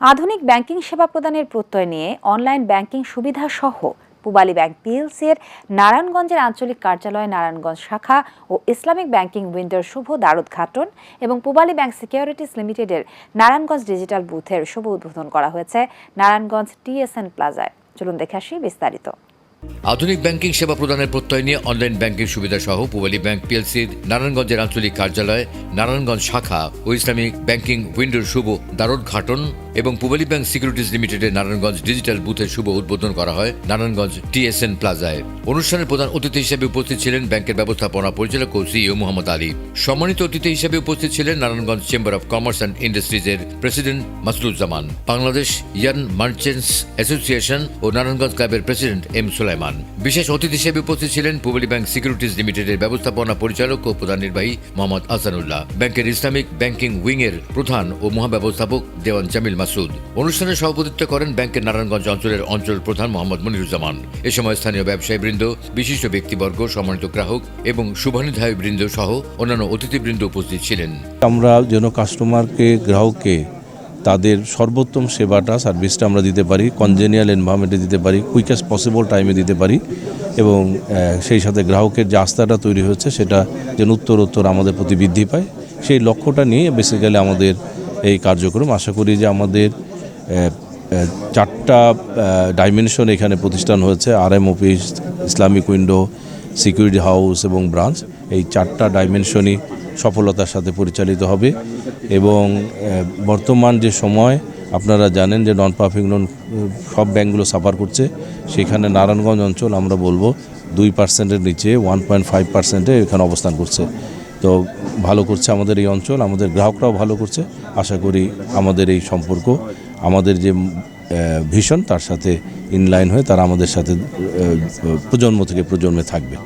আধুনিক ব্যাংকিং সেবা প্রদানের প্রত্যয় নিয়ে অনলাইন ব্যাংকিং সুবিধা সহ পূবালী ব্যাংক পিএলসি এর নারায়ণগঞ্জের আঞ্চলিক কার্যালয় নারায়ণগঞ্জ শাখা ও ইসলামিক ব্যাংকিং উইন্ডোর শুভ দ্বারোদ্ঘাটন এবং পূবালী ব্যাংক সিকিউরিটিজ লিমিটেডের নারায়ণগঞ্জ ডিজিটাল বুথের শুভ উদ্বোধন করা হয়েছে নারায়ণগঞ্জ টিএসএন প্লাজায়। চলুন দেখে আসি বিস্তারিত। আধুনিক ব্যাংকিং সেবা প্রদানের প্রত্যয় নিয়ে অনলাইন ব্যাংকিং সুবিধা সহ পুবালী ব্যাংক পিএলসির নারায়ণগঞ্জের আঞ্চলিক কার্যালয়, নারায়ণগঞ্জ শাখা ও ইসলামিক ব্যাংকিং উইন্ডোর শুভ দ্বারোদ্ঘাটন এবং পুবালী ব্যাংক সিকিউরিটিজ লিমিটেডের নারায়ণগঞ্জ ডিজিটাল বুথের শুভ উদ্বোধন করা হয় নারায়ণগঞ্জ টিএসএন প্লাজায়। অনুষ্ঠানের প্রধান অতিথি হিসেবে উপস্থিত ছিলেন ব্যাংকের ব্যবস্থাপনা পরিচালক ও সিইও মোহাম্মদ আলী। সম্মানিত অতিথি হিসেবে উপস্থিত ছিলেন Narayanganj chamber of commerce and ইন্ডাস্ট্রিজের president Masruzzaman Bangladesh ইয়ান মার্চেন্টস অ্যাসোসিয়েশন ও নারায়ণগঞ্জ ক্লাবের প্রেসিডেন্ট এম সুলাইমান। বিশেষ অতিথি হিসেবে উপস্থিত ছিলেন পুবালী ব্যাংক সিকিউরিটিজ লিমিটেডের ব্যবস্থাপনা পরিচালক ও প্রধান নির্বাহী মোহাম্মদ আসানুল্লাহ ব্যাংকের ইসলামিক ব্যাংকিং উইং এর প্রধান ও মহাব্যবস্থাপক দেওয়ান জামিল মাসুদ। অনুষ্ঠানে সভাপতিত্ব করেন ব্যাংকের নারায়ণগঞ্জ অঞ্চলের অঞ্চল প্রধান মোহাম্মদ মনিরুজ্জামান। এ সময় স্থানীয় ব্যবসায়ী বৃন্দ, বিশিষ্ট ব্যক্তিবর্গ, সম্মানিত গ্রাহক এবং শুভানুধ্যায়ী বৃন্দ সহ অন্যান্য অতিথিবৃন্দ উপস্থিত ছিলেন। আমরা যেন কাস্টমারকে, গ্রাহককে তাদের সর্বোত্তম সেবাটা, সার্ভিসটা আমরা দিতে পারি, কনজেনিয়াল এনভায়রনমেন্টে দিতে পারি কুইকেস্ট পসিবল টাইমে দিতে পারি এবং সেই সাথে গ্রাহকের যে আস্থাটা তৈরি হচ্ছে সেটা যেন উত্তর উত্তর আমাদের প্রতি বৃদ্ধি পায়। সেই লক্ষ্যটা নিয়ে বেসিক্যালি আমাদের এই কার্যক্রম। আশা করি যে আমাদের চারটা ডাইমেনশন এখানে প্রতিষ্ঠান হয়েছে। R M office Islamic window security house এবং ব্রাঞ্চ এই চারটা ডাইমেনশনই সফলতার সাথে পরিচালিত হবে। এবং বর্তমান যে সময়, আপনারা জানেন যে নন পারফিং লোন সব ব্যাঙ্কগুলো সাফার করছে। সেখানে নারায়ণগঞ্জ অঞ্চল, আমরা বলব, দুই পার্সেন্টের নিচে ওয়ান পয়েন্ট ফাইভ পার্সেন্টে এখানে অবস্থান করছে। তো ভালো করছে আমাদের এই অঞ্চল, আমাদের গ্রাহকরাও ভালো করছে। আশা করি আমাদের এই সম্পর্ক, আমাদের যে ভীষণ, তার সাথে ইনলাইন হয়ে তারা আমাদের সাথে প্রজন্ম থেকে প্রজন্মে থাকবে।